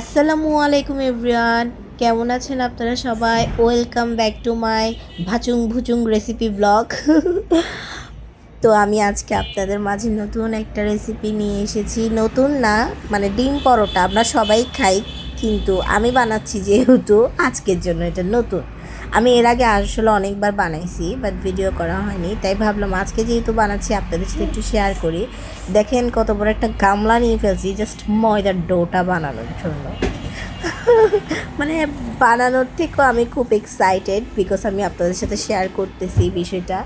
আসসালামু আলাইকুম এভরিওয়ান। কেমন আছেন আপনারা সবাই? ওয়েলকাম ব্যাক টু মাই ভাচুং ভুচুং রেসিপি ব্লগ তো আমি আজকে আপনাদের মাঝে নতুন একটা রেসিপি নিয়ে এসেছি। নতুন না মানে ডিম পরোটা। আমরা সবাই খাই, কিন্তু আমি বানাচ্ছি যেহেতু আজকের জন্য এটা নতুন। আমি এর আগে আসলে অনেকবার বানাইছি বাট ভিডিও করা হয়নি। তাই ভাবলাম আজকে যেহেতু বানাচ্ছি, আপনাদের সাথে একটু শেয়ার করি। দেখেন কত বড় একটা গামলা নিয়ে ফেলছি জাস্ট ময়দার ডোটা বানানোর জন্য। মানে বানানোর থেকেও আমি খুব এক্সাইটেড বিকজ আমি আপনাদের সাথে শেয়ার করতেছি বিষয়টা।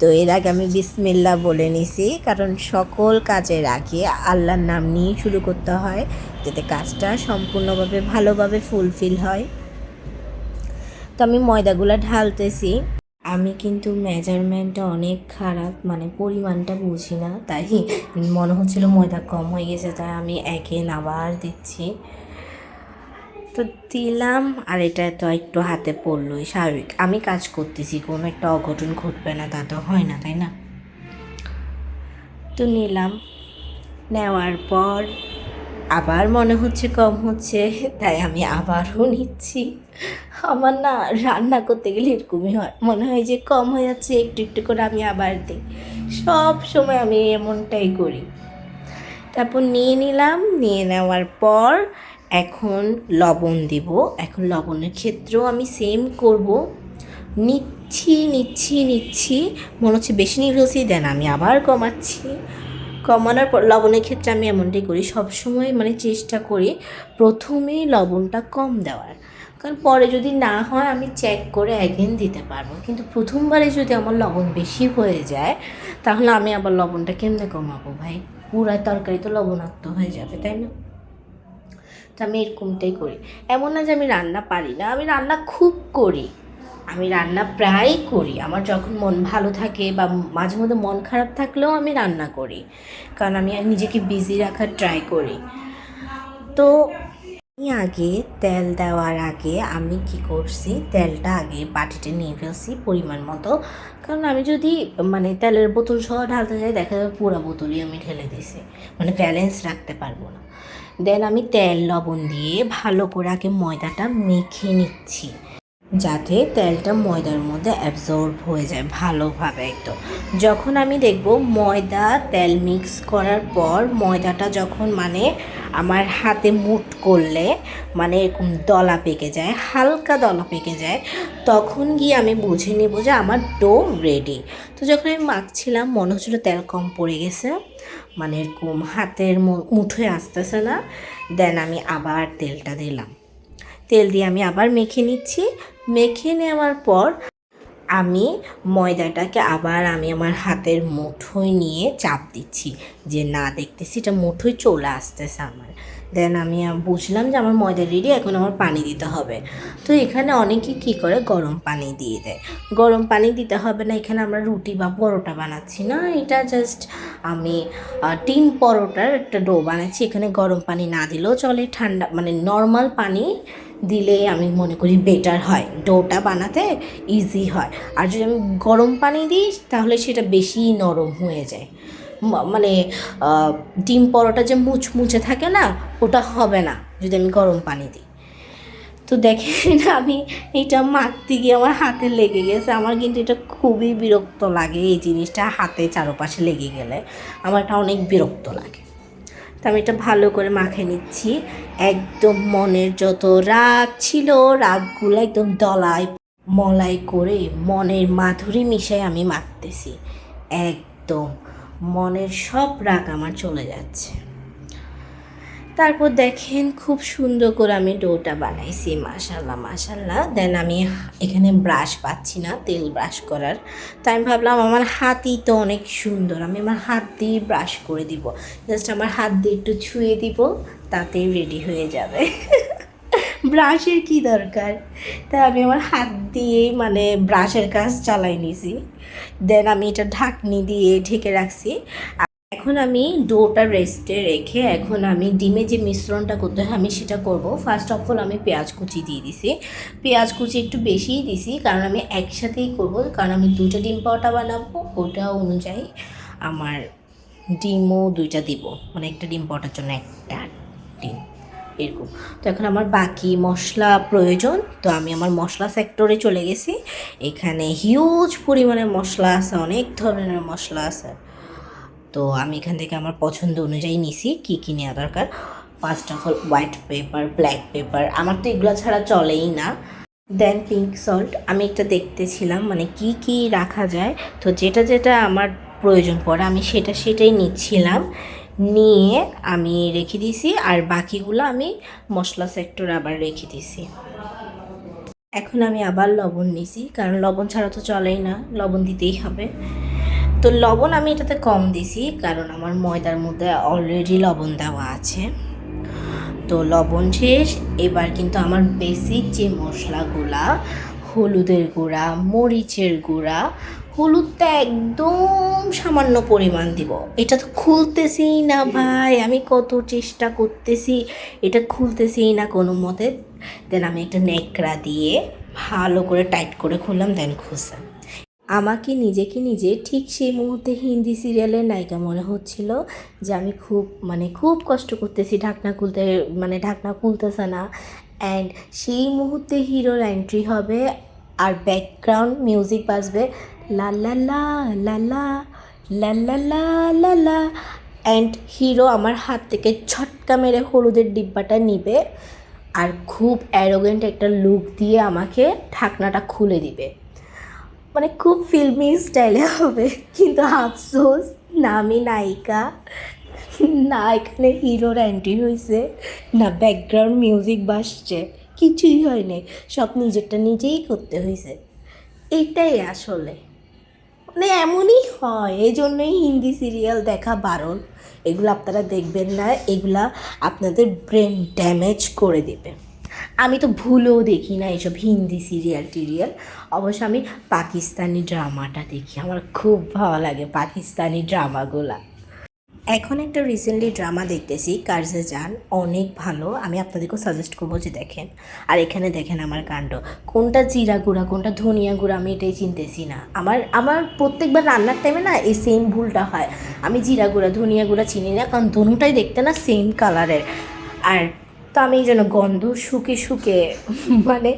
তো এর আগে আমি বিসমিল্লা বলে নিছি, কারণ সকল কাজের আগে আল্লাহর নাম নিয়ে শুরু করতে হয়, যাতে কাজটা সম্পূর্ণভাবে ভালোভাবে ফুলফিল হয়। তো আমি ময়দাগুলো ঢালতেছি। আমি কিন্তু মেজারমেন্টটা অনেক খারাপ মানে পরিমাণটা বুঝি না, তাই মনে হচ্ছিল ময়দা কম হয়ে গেছে, তাই আমি একে আবার দিচ্ছি। তো দিলাম, আর এটা তো একটু হাতে পড়লোই, স্বাভাবিক। আমি কাজ করতেছি, কোনো একটা অঘটন ঘটবে না, তা তো হয় না, তাই না? তো নিলাম। নেওয়ার পর আবার মনে হচ্ছে কম হচ্ছে, তাই আমি আবারও নিচ্ছি। আমার না রান্না করতে গেলে এরকমই হয়। মনে হয় যে কম হয়ে যাচ্ছে, একটু একটু করে আমি আবার দিই। সব সময় আমি এমনটাই করি। তারপর নিয়ে নিলাম, নিয়ে নেওয়ার পর এখন লবণ দিব। এখন লবণের ক্ষেত্রেও আমি সেম করব। নিচ্ছি নিচ্ছি নিচ্ছি। মনে হচ্ছে বেশি ফেলছি দেন আমি আবার কমাচ্ছি। কমানোর পর লবণের ক্ষেত্রে আমি এমনটাই করি। সবসময় মানে চেষ্টা করি প্রথমেই লবণটা কম দেওয়ার। কারণ পরে যদি না হয় আমি চেক করে অ্যাগেন দিতে পারব। কিন্তু প্রথমবারে যদি আমার লবণ বেশি হয়ে যায়, তাহলে আমি আবার লবণটা কেমনে কমাবো ভাই? পুরা তরকারি তো লবণাক্ত হয়ে যাবে, তাই না? তো আমি এরকমটাই করি। এমন না যে আমি রান্না পারি না, আমি রান্না খুব করি। আমি রান্না প্রায় করি। আমার যখন মন ভালো থাকে বা মাঝে মধ্যে মন খারাপ থাকলেও আমি রান্না করি। কারণ আমি নিজেকে বিজি রাখার ট্রাই করি। তো আগে তেল দেওয়ার আগে আমি কি করছি, তেলটা আগে বাটিতে নিয়ে ফেলছি পরিমাণ মতো। কারণ আমি যদি মানে তেলের বোতল সহ ঢালতে যাই, দেখা যাবে পুরো বোতলই আমি ঢেলে দিছি। মানে ব্যালেন্স রাখতে পারব না। দেন আমি তেল, লবণ দিয়ে ভালো করে আগে ময়দাটা মেখে নিচ্ছি। যাতে তেলটা ময়দার মধ্যে অ্যাবজর্ব হয়ে যায় ভালোভাবে একদম। যখন আমি দেখব ময়দা তেল মিক্স করার পর ময়দাটা যখন মানে আমার হাতে মুট করলে মানে এরকম দলা পেকে যায়, হালকা দলা পেকে যায়, তখন গিয়ে আমি বুঝে নেব যে আমার ডো রেডি তো যখন আমি মাখছিলাম মনে হচ্ছিল তেল কম পড়ে গেছে মানে এরকম হাতের মুঠোয় আসতেছে না, দেন আমি আবার তেলটা দিলাম। তেল দিয়ে আমি আবার মেখে নিচ্ছি মেখে নেওয়ার পর আমি ময়দাটাকে আবার আমি আমার হাতের মুঠোয় নিয়ে চাপ দিচ্ছি যে না, দেখতেছি এটা মুঠোয় চলে আসতেছে আমার। দেন আমি বুঝলাম যে আমার ময়দা রেডি এখন আমার পানি দিতে হবে। তো এখানে অনেকে কী করে? গরম পানি দিয়ে দেয়। গরম পানি দিতে হবে না, এখানে আমরা রুটি বা পরোটা বানাচ্ছি না। এটা জাস্ট আমি ডিম পরোটার একটা ডো বানাচ্ছি। এখানে গরম পানি না দিলেও চলে। ঠান্ডা মানে নর্মাল পানি দিলে আমি মনে করি বেটার হয়। ডোটা বানাতে ইজি হয়। আর যদি আমি গরম পানি দিই, তাহলে সেটা বেশি নরম হয়ে যায়। মানে ডিম পরোটা যে মুচমুচে থাকে না, ওটা হবে না যদি আমি গরম পানি দিই। তো দেখেন আমি এটা মাখতে গিয়ে আমার হাতে লেগে গেছে। আমার কিন্তু এটা খুবই বিরক্ত লাগে এই জিনিসটা হাতে চারপাশে লেগে গেলে। আমার এটা অনেক বিরক্ত লাগে। তো আমি এটা ভালো করে মাখে নিচ্ছি। একদম মনের যত রাগ ছিল, রাগগুলো একদম দলায়, মলাই করে মনের মাধুরী মিশাই আমি মাখতেছি। একদম মনের সব রাগ আমার চলে যাচ্ছে। তারপর দেখেন খুব সুন্দর করে আমি ডোটা বানাইছি মাশাল্লাহ মাশাল্লাহ দেন আমি এখানে ব্রাশ পাচ্ছি না, তেল ব্রাশ করার। তাই আমি ভাবলাম আমার হাতই তো অনেক সুন্দর, আমি আমার হাত দিয়ে ব্রাশ করে দিব। জাস্ট আমার হাত দিয়ে একটু ছুঁয়ে দিব, তাতেই রেডি হয়ে যাবে। ব্রাশের কি দরকার? তাই আমি আমার হাত দিয়েই মানে ব্রাশের কাজ চালাই নিছি। দেন আমি এটা ঢাকনি দিয়ে ঢেকে রাখছি। এখন আমি ডোটা রেস্টে রেখে এখন আমি ডিমে যে মিশ্রণটা করতে হয়, আমি সেটা করব। ফার্স্ট অফ অল আমি পেঁয়াজ কুচি দিয়ে দিছি। পেঁয়াজ কুচি একটু বেশিই দিছি, কারণ আমি একসাথেই করব, কারণ আমি দুইটা ডিম পাওয়াটা বানাবো ওটা অনুযায়ী আমার ডিমও দুইটা দিব। মানে একটা ডিম পাওয়াটার জন্য একটা ডিম, এরকম। তো এখন আমার বাকি মশলা প্রয়োজন, তো আমি আমার মশলা সেক্টরে চলে গেছি। এখানে হিউজ পরিমাণে মশলা আছে, অনেক ধরনের মশলা আছে। তো আমি এখান থেকে আমার পছন্দ অনুযায়ী নিছি কী কী নেওয়া দরকার। First of all white paper black paper আমার তো এগুলো ছাড়া চলেই না। দেন পিঙ্ক সল্ট আমি একটা দেখতেছিলাম মানে কি কি রাখা যায়। তো যেটা যেটা আমার প্রয়োজন পড়ে, আমি সেটা সেটাই নিচ্ছিলাম। নিয়ে আমি রেখে দিয়েছি আর বাকিগুলো আমি মশলা সেক্টর আবার রেখে দিয়েছি এখন আমি আবার লবণ নিছি, কারণ লবণ ছাড়া তো চলেই না, লবণ দিতেই হবে। তো লবণ আমি এটাতে কম দিছি, কারণ আমার ময়দার মধ্যে অলরেডি লবণ দেওয়া আছে। তো লবণ শেষ, এবার কিন্তু আমার বেসিক যে মশলাগুলা, হলুদের গুঁড়া, মরিচের গুঁড়া, হলুদটা একদম সামান্য পরিমাণ দিব। এটা তো খুলতেছেই না ভাই, আমি কত চেষ্টা করতেছি, এটা খুলতেছেই না কোনো মতে। দেন আমি একটা নেকড়া দিয়ে ভালো করে টাইট করে খুললাম দেন খুললাম আমাকে নিজেকে নিজে ঠিক সেই মুহূর্তে হিন্দি সিরিয়ালের নায়িকা মনে হচ্ছিল যে আমি খুব মানে খুব কষ্ট করতেছি, ঢাকনা খুলতে মানে ঢাকনা খুলতেছে না। অ্যান্ড সেই মুহূর্তে হিরোর এন্ট্রি হবে আর ব্যাকগ্রাউন্ড মিউজিক বাজবে লা লা লা লা লা লা লা লা লা লা। অ্যান্ড হিরো আমার হাত থেকে ছটকা মেরে হলুদের ডিব্বাটা নিবে আর খুব অ্যারোগেন্ট একটা লুক দিয়ে আমাকে ঢাকনাটা খুলে দিবে। মানে খুব ফিল্মি স্টাইলে হবে। কিন্তু আফসোস না আমি নায়িকা। না, এখানে হিরোর এন্ট্রি হয়েছে না ব্যাকগ্রাউন্ড মিউজিক বাসছে। কিছুই হয়নি সব নিজেরটা নিজেই করতে হয়েছে এটাই আসলে। মানে এমনই হয়। এই জন্যই হিন্দি সিরিয়াল দেখা বারণ। এগুলো আপনারা দেখবেন না। এগুলা আপনাদের ব্রেন ড্যামেজ করে দেবে। আমি তো ভুলেও দেখি না এইসব হিন্দি সিরিয়াল টিরিয়াল। অবশ্য আমি পাকিস্তানি ড্রামাটা দেখি, আমার খুব ভালো লাগে পাকিস্তানি ড্রামাগুলা। এখন একটা রিসেন্টলি ড্রামা দেখতেছি কার্জে যান অনেক ভালো। আমি আপনাদেরকেও সাজেস্ট করব যে দেখেন। আর এখানে দেখেন আমার কাণ্ড। কোনটা জিরা গুঁড়া, কোনটা ধনিয়া গুঁড়া আমি এটাই চিনতেছি না। আমার আমার প্রত্যেকবার রান্নার টাইমে না এই সেম ভুলটা হয়। আমি জিরা গুঁড়া, ধনিয়া গুঁড়া চিনি না, কারণ দুটাই দেখতে না সেম কালারের আর তো আমি জন্য গন্ধ শুকে শুকে মানে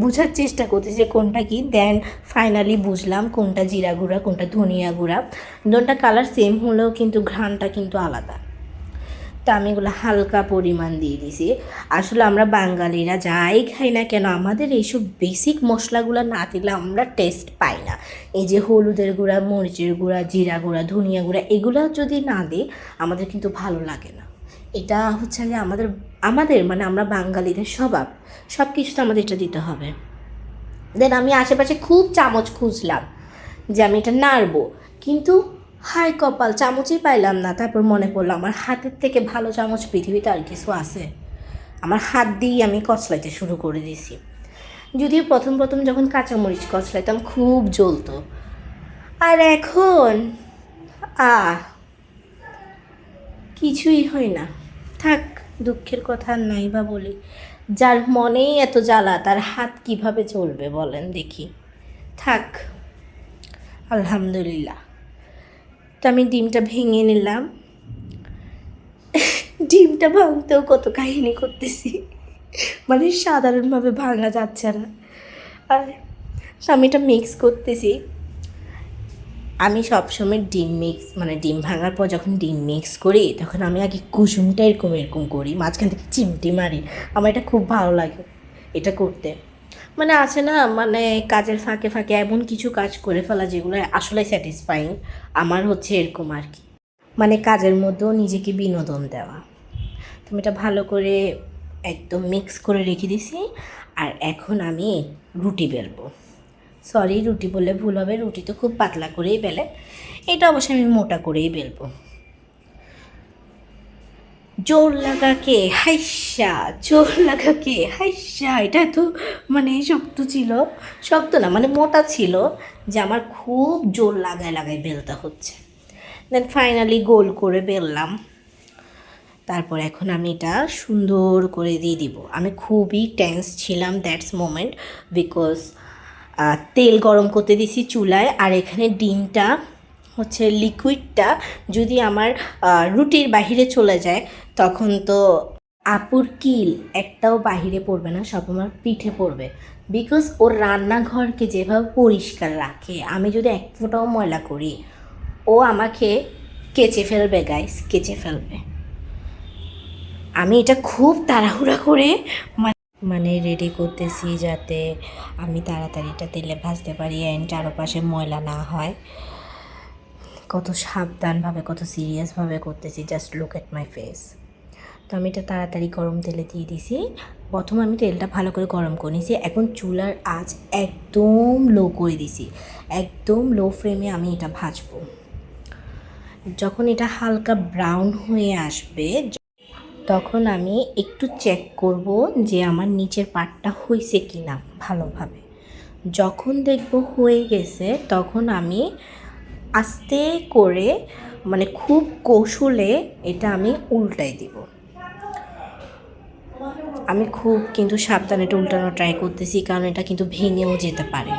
বোঝার চেষ্টা করছি যে কোনটা কি। দেন ফাইনালি বুঝলাম কোনটা জিরা গুঁড়া, কোনটা ধনিয়া গুঁড়া। দুটা কালার সেম হলেও কিন্তু ঘ্রাণটা কিন্তু আলাদা। তা আমি এগুলো হালকা পরিমাণ দিয়ে দিছি। আসলে আমরা বাঙালিরা যাই খাই না কেন, আমাদের এইসব বেসিক মশলাগুলো না দিলে আমরা টেস্ট পাই না। এই যে হলুদের গুঁড়া, মরিচের গুঁড়া, জিরা গুঁড়া, ধনিয়া গুঁড়া, এগুলো যদি না দিই, আমাদের কিন্তু ভালো লাগে না। এটা হচ্ছে যে আমাদের আমাদের মানে আমরা বাঙালিদের স্বভাব সব কিছুতে আমাদের এটা দিতে হবে। দেন আমি আশেপাশে খুব চামচ খুঁজলাম যে আমি এটা নাড়বো, কিন্তু হাই কপাল, চামচই পাইলাম না। তারপর মনে পড়ল, আমার হাতের থেকে ভালো চামচ পৃথিবীতে আর কিছু আছে। আমার হাত দিয়েই আমি কচলাইতে শুরু করে দিয়েছি। যদিও প্রথম প্রথম যখন কাঁচামরিচ কচলাইতাম, খুব জ্বলতো। আর এখন আ কিছুই হয় না। থাক, দুঃখের কথা নাই বা বলি। যার মনেই এত জ্বালা, তার হাত কীভাবে চলবে বলেন দেখি। থাক, আলহামদুলিল্লাহ। তো আমি ডিমটা ভেঙে নিলাম। ডিমটা ভাঙতেও কত কাহিনী করতেছি। মানে সাধারণভাবে ভাঙা যাচ্ছে না। আর আমি এটা মিক্স করতেছি। আমি সবসময় ডিম মিক্স মানে ডিম ভাঙার পর যখন ডিম মিক্স করি, তখন আমি আগে কুসুমটা এরকম এরকম করি, মাঝখান থেকে চিমটি মারি। আমার এটা খুব ভালো লাগে এটা করতে। মানে আছে না মানে কাজের ফাঁকে ফাঁকে এমন কিছু কাজ করে ফেলা যেগুলো আসলে স্যাটিসফাইং আমার হচ্ছে এরকম আর কি। মানে কাজের মধ্যেও নিজেকে বিনোদন দেওয়া। তুমি এটা ভালো করে একদম মিক্স করে রেখে দিছি, আর এখন আমি রুটি বেলবো। সরি রুটি বললে ভুল হবে, রুটি তো খুব পাতলা করেই বেলে। এটা অবশ্যই আমি মোটা করেই বেলবো। জোর লাগাকে হাইসা! জোর লাগাকে হাইসা! এটা তো মানে শক্ত ছিল। শক্ত না মানে মোটা ছিল, যে আমার খুব জোর লাগায় লাগায় বেলতে হচ্ছে। দেন ফাইনালি গোল করে বেললাম। তারপর এখন আমি এটা সুন্দর করে দিয়ে দিব। আমি খুবই টেন্স ছিলাম দ্যাটস মোমেন্ট বিকজ তেল গরম করতে দিছি চুলায়, আর এখানে ডিমটা হচ্ছে লিকুইডটা যদি আমার রুটির বাহিরে চলে যায়, তখন তো আপুর কিল একটাও বাহিরে পড়বে না, সব আমার পিঠে পড়বে। বিকজ ওর রান্নাঘরকে যেভাবে পরিষ্কার রাখে, আমি যদি এক ফোঁটাও ময়লা করি, ও আমাকে কেচে ফেলবে গাইস কেচে ফেলবে। আমি এটা খুব তাড়াহুড়া করে মানে রেডি করতেছি যাতে আমি তাড়াতাড়িটা তেলে ভাজতে পারি অ্যান্ড চারপাশে ময়লা না হয়। কত সাবধানভাবে, কত সিরিয়াসভাবে করতেছি just look at my face তো আমি এটা তাড়াতাড়ি গরম তেলে দিয়ে দিছি। প্রথম আমি তেলটা ভালো করে গরম করে নিয়েছি এখন চুলার আঁচ একদম লো করে দিছি। একদম লো ফ্লেমে আমি এটা ভাজবো। যখন এটা হালকা ব্রাউন হয়ে আসবে তখন আমি একটু চেক করব যে আমার নিচের পাটটা হয়েছে কি না ভালোভাবে। যখন দেখব হয়ে গেছে, তখন আমি আস্তে করে মানে খুব কৌশলে এটা আমি উল্টাই দিব। আমি খুব কিন্তু সাবধানে এটা উল্টানো ট্রাই করতেছি, কারণ এটা কিন্তু ভেঙেও যেতে পারে।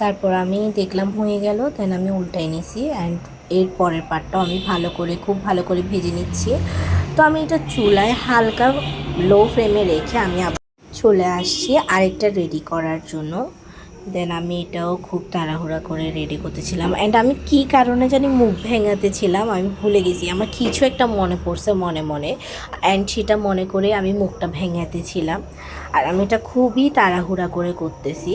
তারপর আমি দেখলাম হয়ে গেল দেন আমি উল্টাই নিছি অ্যান্ড এর পরের পার্টটাও আমি ভালো করে, খুব ভালো করে ভেজে নিচ্ছি। তো আমি এটা চুলায় হালকা লো ফ্লেমে রেখে আমি আবার চলে আসছি আরেকটা রেডি করার জন্য। দেন আমি এটাও খুব তাড়াহুড়া করে রেডি করতেছিলাম। অ্যান্ড আমি কি কারণে জানি মুখ ভেঙাতে ছিলাম, আমি ভুলে গেছি। আমার কিছু একটা মনে পড়ছে মনে মনে। অ্যান্ড সেটা মনে করে আমি মুখটা ভেঙাতে ছিলাম। আর আমি এটা খুবই তাড়াহুড়া করে করতেছি।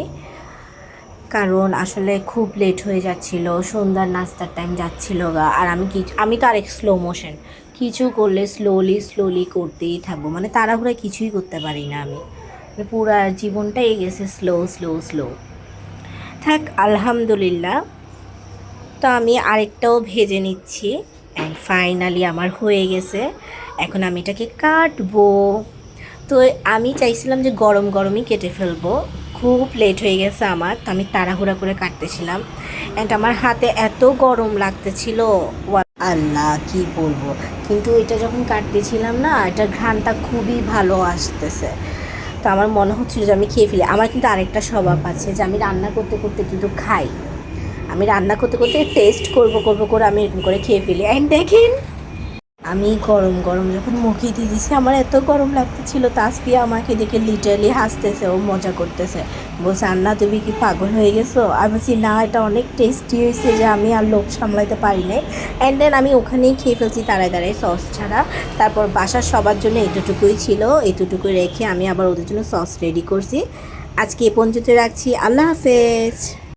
কারণ আসলে খুব লেট হয়ে যাচ্ছিল, সন্ধ্যার নাস্তার টাইম যাচ্ছিল গা। আর আমি কি, আমি তো আরেক স্লো মোশন কিছু করলে স্লোলি স্লোলি করতেই থাকব। মানে তাড়াহুড়া কিছুই করতে পারি না আমি। পুরো পুরা জীবনটাই গেছে স্লো স্লো স্লো থাক, আলহামদুলিল্লাহ। তো আমি আরেকটাও ভেজে নিচ্ছি। অ্যান্ড ফাইনালি আমার হয়ে গেছে। এখন আমি এটাকে কাটবো। তো আমি চাইছিলাম যে গরম, গরমই কেটে ফেলব। খুব লেট হয়ে গেছে আমার, তো আমি তাড়াহুড়া করে কাটতেছিলাম। অ্যান্ড আমার হাতে এত গরম লাগতেছিল। আল্লাহ, কি বলব? কিন্তু এটা যখন কাটতেছিলাম না এটা ঘ্রাণটা খুবই ভালো আসতেছে। তো আমার মনে হচ্ছিল যে আমি খেয়ে ফেলি। আমার কিন্তু আরেকটা স্বভাব আছে যে আমি রান্না করতে করতে কিন্তু খাই। আমি রান্না করতে করতে টেস্ট করব করব, করে আমি এরকম করে খেয়ে ফেলি। অ্যান্ড দেখেন আমি গরম গরম যখন মুখে দিয়ে দিছি, আমার এত গরম লাগতেছিল তাসপিয়া আমাকে দেখে লিটারলি হাসতেছে ও মজা করতেছে। বলছে, আন্না, তুমি কি পাগল হয়ে গেছো? আমি বলছি, না, এটা অনেক টেস্টি হয়েছে যে আমি আর লোক সামলাইতে পারি নাই। অ্যান্ড দেন আমি ওখানেই খেয়ে ফেলছি তাড়ায় তাড়ায় সস ছাড়া। তারপর বাসার সবার জন্য এতটুকুই ছিল এতটুকু রেখে আমি আবার ওদের জন্য সস রেডি করছি। আজকে এ পর্যন্ত রাখছি। আল্লাহ হাফেজ।